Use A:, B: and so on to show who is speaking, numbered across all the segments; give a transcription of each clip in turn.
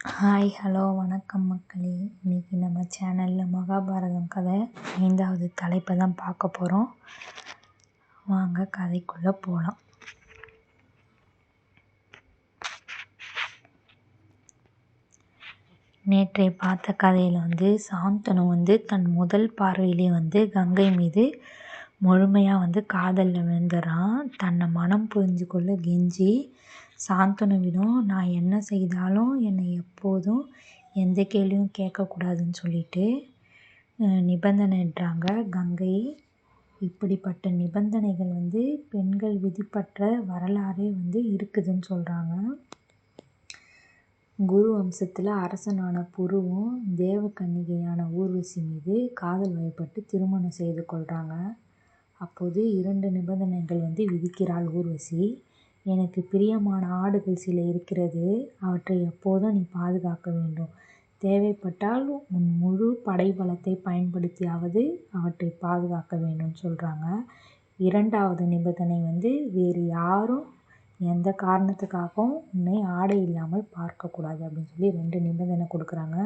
A: Hi hello வணக்கம் மக்களே. இன்றைக்கி நம்ம சேனலில் மகாபாரதம் கதை ஐந்தாவது தலைப்பை தான் பார்க்க போகிறோம் வாங்க கதைக்குள்ளே போகலாம் நேற்றைய பார்த்த கதையில் வந்து சாந்தனு வந்து தன் முதல் பார்வையிலே வந்து கங்கை மீது முழுமையாக வந்து காதலில் விழுந்துறான். தன்னை மனம் புரிஞ்சு கொள்ள கெஞ்சி சாந்தனுவிடம் நான் என்ன செய்தாலும் என்னை எப்போதும் எந்த கேள்வியும் கேட்கக்கூடாதுன்னு சொல்லிட்டு நிபந்தனைன்றாங்க. கங்கை இப்படிப்பட்ட நிபந்தனைகள் வந்து பெண்கள் விதிப்பற்ற வரலாறே வந்து இருக்குதுன்னு சொல்கிறாங்க குரு வம்சத்தில் அரசனான புருவும் தேவக்கன்னிகையான ஊர்வசி மீது காதல் வயப்பட்டு திருமணம் செய்து கொள்கிறாங்க அப்போது இரண்டு நிபந்தனைகள் வந்து விதிக்கிறாள் ஊர்வசி. எனக்கு பிரியமான ஆடுகள் சில இருக்கிறது. அவற்றை எப்போதும் நீ பாதுகாக்க வேண்டும். தேவைப்பட்டால் உன் முழு படைபலத்தை பயன்படுத்தியாவது அவற்றை பாதுகாக்க வேண்டும்னு சொல்கிறாங்க இரண்டாவது நிபந்தனை வந்து வேறு யாரும் எந்த காரணத்துக்காகவும் உன்னை ஆடை இல்லாமல் பார்க்கக்கூடாது அப்படின்னு சொல்லி ரெண்டு நிபந்தனை கொடுக்குறாங்க.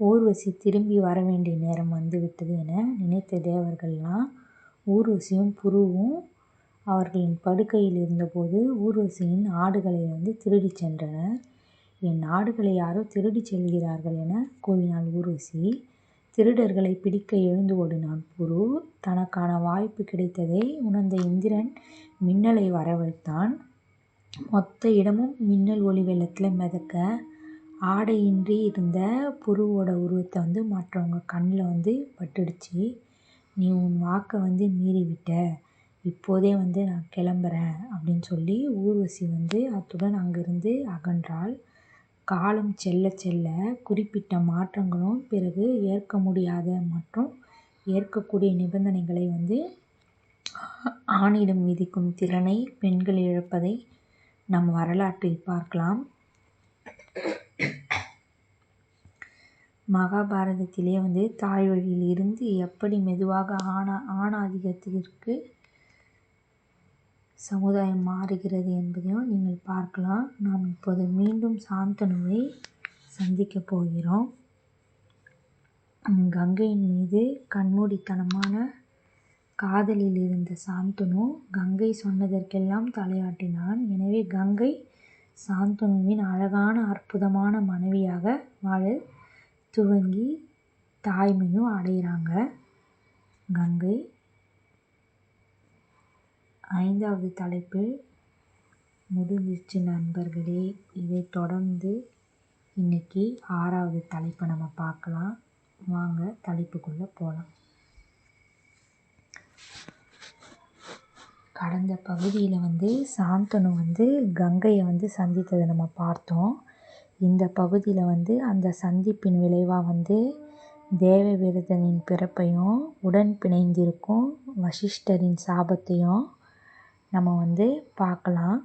A: ஊர்வசி திரும்பி வர வேண்டிய நேரம் வந்து விட்டது என நினைத்த தேவர்கள்லாம் ஊர்வசியும் புருவும் அவர்களின் படுக்கையில் இருந்தபோது ஊர்வசியின் ஆடுகளை வந்து திருடி சென்றனர். என் ஆடுகளை யாரோ திருடி செல்கிறார்கள் என கூறினாள் ஊர்வசி. திருடர்களை பிடிக்க எழுந்து ஓடினான் புரு. தனக்கான வாய்ப்பு கிடைத்ததை உணர்ந்த இந்திரன் மின்னலை வரவழைத்தான். மொத்த இடமும் மின்னல் ஒளி வெள்ளத்தில் மிதக்க ஆடையின்றி இருந்த புருவோட உருவத்தை வந்து மற்றவங்க கண்ணில் வந்து பட்டுடுச்சு. நீ உன் வாக்கை வந்து மீறிவிட்ட. இப்போதே வந்து நான் கிளம்புறேன் அப்படின்னு சொல்லி ஊர்வசி வந்து அத்துடன் அங்கிருந்து அகன்றாள். காலம் செல்ல செல்ல குறிப்பிட்ட மாற்றங்களும் பிறகு ஏற்க முடியாத மற்றும் ஏற்கக்கூடிய நிபந்தனைகளை வந்து ஆணிடம் விதிக்கும் திறனை பெண்கள் இழப்பதை நம் வரலாற்றில் பார்க்கலாம். மகாபாரதத்திலே வந்து தாய் வழியில் இருந்து எப்படி மெதுவாக ஆணா ஆணாதிக்கத்திற்கு சமுதாயம் மாறுகிறது என்பதையும் நீங்கள் பார்க்கலாம். நாம் இப்போது மீண்டும் சாந்தனுவை சந்திக்கப் போகிறோம். கங்கையின் மீது கண்மூடித்தனமான காதலில் இருந்த சாந்தனு கங்கை சொன்னதற்கெல்லாம் தலையாட்டினான். எனவே கங்கை சாந்தனுவின் அழகான அற்புதமான மனைவியாக வாழ துவங்கி தாய்மையும் அடைகிறாங்க. கங்கை ஐந்தாவது தலைப்பு முடிஞ்சிச்சு நண்பர்களே இதை தொடர்ந்து இன்றைக்கி ஆறாவது தலைப்பை நம்ம பார்க்கலாம். வாங்க தலைப்புக்குள்ளே போகலாம் கடந்த பகுதியில் வந்து சாந்தனு வந்து கங்கையை வந்து சந்தித்ததை நம்ம பார்த்தோம். இந்த பகுதியில் வந்து அந்த சந்திப்பின் விளைவாக வந்து தேவ விரதனின் பிறப்பையும் உடன் பிணைந்திருக்கும் வசிஷ்டரின் சாபத்தையும் நம்ம வந்து பார்க்கலாம்.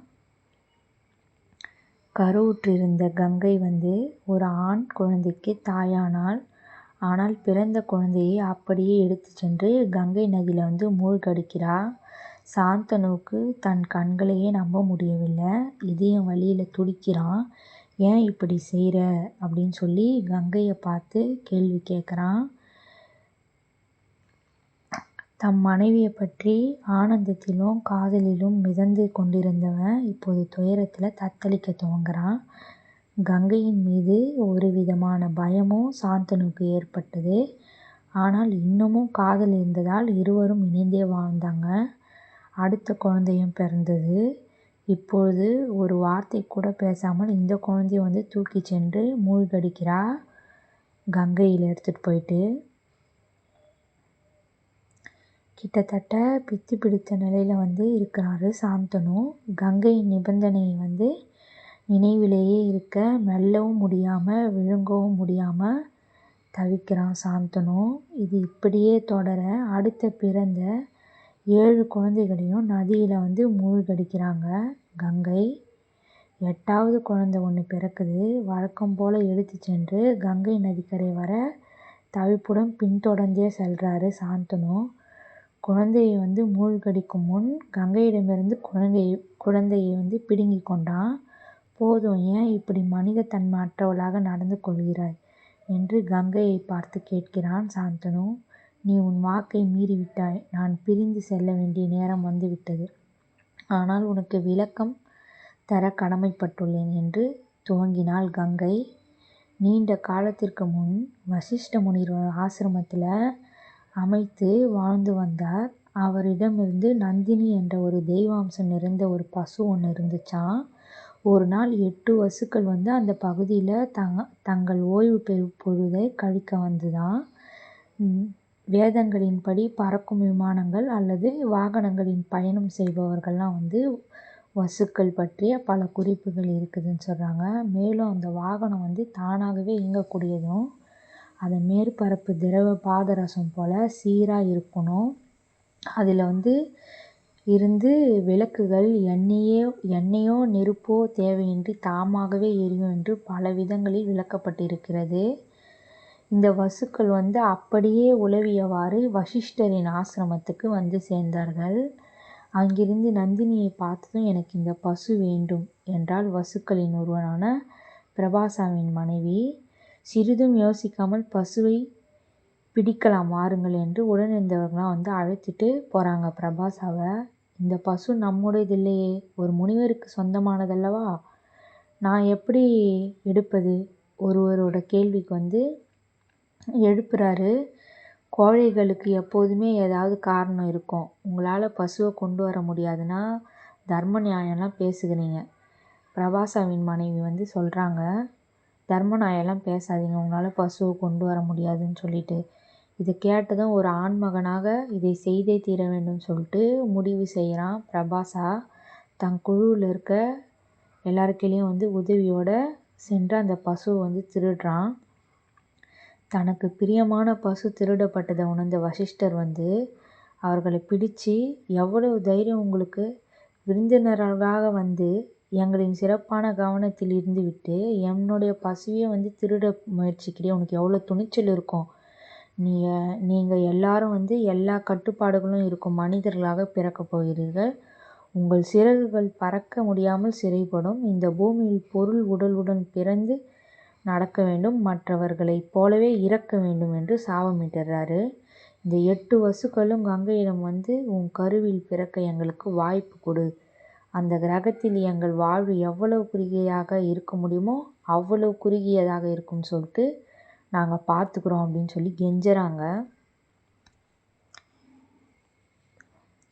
A: கருவுற்றிருந்த கங்கை வந்து ஒரு ஆண் குழந்தைக்கு தாயானாள் ஆனால் பிறந்த குழந்தையை அப்படியே எடுத்து சென்று கங்கை நதியில் வந்து மூழ்கடிக்கிறாள் சாந்தனுவுக்கு தன் கண்களையே நம்ப முடியவில்லை. இதயம் வழியில் துடிக்கிறான். ஏன் இப்படி செய்கிற அப்படின்னு சொல்லி கங்கையை பார்த்து கேள்வி கேட்குறான். தம் மனைவியை பற்றி ஆனந்தத்திலும் காதலிலும் மிதந்து கொண்டிருந்தவன் இப்போது துயரத்தில் தத்தளிக்க துவங்குறான். கங்கையின் மீது ஒரு விதமான பயமும் சாந்தனுக்கு ஏற்பட்டது. ஆனால் இன்னமும் காதல் இருந்ததால் இருவரும் இணைந்தே வாழ்ந்தாங்க. அடுத்த குழந்தையும் பிறந்தது. இப்பொழுது ஒரு வார்த்தை கூட பேசாமல் இந்த குழந்தைய வந்து தூக்கி சென்று மூழ்கடிக்கிறா. கங்கையில் எடுத்துகிட்டு போயிட்டு கிட்டத்தட்ட பித்து பிடித்த நிலையில் வந்து இருக்கிறாரு சாந்தனு. கங்கையின் நிபந்தனையை வந்து நினைவிலேயே இருக்க மெல்லவும் முடியாமல் விழுங்கவும் முடியாமல் தவிக்கிறான் சாந்தனு. இது இப்படியே தொடர அடுத்த பிறந்த ஏழு குழந்தைகளையும் நதியில் வந்து மூழ்கடிக்கிறாங்க கங்கை. எட்டாவது குழந்தை ஒன்று பிறக்குது. வழக்கம் போல் எடுத்து சென்று கங்கை நதிக்கரை வர தவிப்புடன் பின்தொடர்ந்தே செல்கிறாரு சாந்தனு. குழந்தையை வந்து மூழ்கடிக்கும் முன் கங்கையிடமிருந்து குழந்தையை குழந்தையை வந்து பிடுங்கி கொண்டான். போதும் ஏன் இப்படி மனித அற்றவளாக நடந்து கொள்கிறாய்? என்று கங்கையை பார்த்து கேட்கிறான் சாந்தனு. நீ உன் வாக்கை மீறிவிட்டாய் நான் பிரிந்து செல்ல வேண்டிய நேரம் வந்துவிட்டது ஆனால் உனக்கு விளக்கம் தர கடமைப்பட்டுள்ளேன் என்று துவங்கினாள் கங்கை. நீண்ட காலத்திற்கு முன் வசிஷ்ட முனிவர் ஆசிரமத்தில் அமைத்து வாழ்ந்து வந்தார். அவரிடமிருந்து நந்தினி என்ற ஒரு தெய்வாம்சம் நிறைந்த ஒரு பசு ஒன்று இருந்துச்சாம் ஒரு நாள் எட்டு வசுக்கள் வந்து அந்த பகுதியில் தங்க தங்கள் ஓய்வு பெறும் பொழுதை கழிக்க வந்துதான் வேதங்களின்படி பறக்கும் விமானங்கள் அல்லது வாகனங்களின் பயணம் செய்பவர்கள்லாம் வந்து வசுக்கள் பற்றிய பல குறிப்புகள் இருக்குதுன்னு சொல்கிறாங்க மேலும் அந்த வாகனம் வந்து தானாகவே இயங்கக்கூடியதும் அதன் மேற்பரப்பு திரவ பாதரசம் போல் சீராக இருக்கணும். அதில் வந்து இருந்து விளக்குகள் எண்ணெயோ எண்ணெயோ நெருப்போ தேவையின்றி தாமாகவே எரியும் என்று பல விதங்களில் விளக்கப்பட்டிருக்கிறது. இந்த வசுக்கள் வந்து அப்படியே உலவியவாறு வசிஷ்டரின் ஆசிரமத்துக்கு வந்து சேர்ந்தார்கள். அங்கிருந்து நந்தினியை பார்த்ததும் எனக்கு இந்த பசு வேண்டும் என்றால் வசுக்களின் ஒருவனான பிரபாசாவின் மனைவி. சிறிதும் யோசிக்காமல் பசுவை பிடிக்கலாம் வாருங்கள் என்று உடனிருந்தவர்களாம் வந்து அழைத்துட்டு போகிறாங்க பிரபாசாவை இந்த பசு நம்முடையது இல்லையே. ஒரு முனிவருக்கு சொந்தமானதல்லவா? நான் எப்படி எடுப்பது? ஒருவரோட கேள்விக்கு வந்து எழுப்புறாரு. கோழைகளுக்கு எப்போதுமே ஏதாவது காரணம் இருக்கும். உங்களால் பசுவை கொண்டு வர முடியாதுன்னா தர்ம நியாயம்லாம் பேசுகிறீங்க. பிரபாசாவின் மனைவி வந்து சொல்கிறாங்க தர்ம நியாயம்லாம் பேசாதீங்க. உங்களால் பசுவை கொண்டு வர முடியாதுன்னு சொல்லிட்டு. இதை கேட்டதும் ஒரு ஆண்மகனாக இதை செய்தே தீர வேண்டும் சொல்லிட்டு முடிவு செய்கிறான் பிரபாசா. தன் குழுவில் இருக்க எல்லாருக்கிலையும் வந்து உதவியோடு சென்று அந்த பசுவை வந்து திருடுறான். தனக்கு பிரியமான பசு திருடப்பட்டதை உணர்ந்த வசிஷ்டர் வந்து அவர்களை பிடிச்சு எவ்வளவு தைரியம் உங்களுக்கு விருந்தினர்களாக வந்து எங்களின் சிறப்பான கவனத்தில் இருந்துவிட்டு என்னுடைய பசுவையே வந்து திருட முயற்சிக்கிறே உனக்கு எவ்வளோ துணிச்சல் இருக்கும். நீ நீங்கள் எல்லாரும் வந்து எல்லா கட்டுப்பாடுகளும் இருக்கும் மனிதர்களாக பிறக்கப் போகிறீர்கள். உங்கள் சிறகுகள் பறக்க முடியாமல் சிறைப்படும். இந்த பூமியில் பொருள் உடலுடன் பிறந்து நடக்க வேண்டும். மற்றவர்களைப் போலவே இறக்க வேண்டும் என்று சாபமிட்டுறாரு. இந்த எட்டு வசுக்களும் கங்கையிடம் வந்து உன் கருவில் பிறக்க எங்களுக்கு வாய்ப்பு கொடு. அந்த கிரகத்தில் எங்கள் வாழ்வு எவ்வளவு குறுகியதாக இருக்க முடியுமோ அவ்வளவு குறுகியதாக இருக்கும்னு சொல்லிட்டு நாங்கள் பார்த்துக்குறோம் அப்படின்னு சொல்லி கெஞ்சுறாங்க.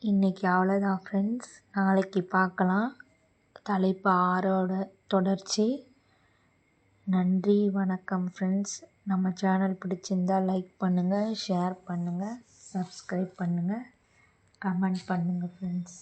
A: இன்றைக்கி அவ்வளோதான் ஃப்ரெண்ட்ஸ் நாளைக்கு பார்க்கலாம். தலைப்பு ஆறோட தொடர்ச்சி. நன்றி வணக்கம் ஃப்ரெண்ட்ஸ் நம்ம சேனல் பிடிச்சிருந்தால் லைக் பண்ணுங்கள் ஷேர் பண்ணுங்கள் சப்ஸ்கிரைப் பண்ணுங்கள் கமெண்ட் பண்ணுங்கள் ஃப்ரெண்ட்ஸ்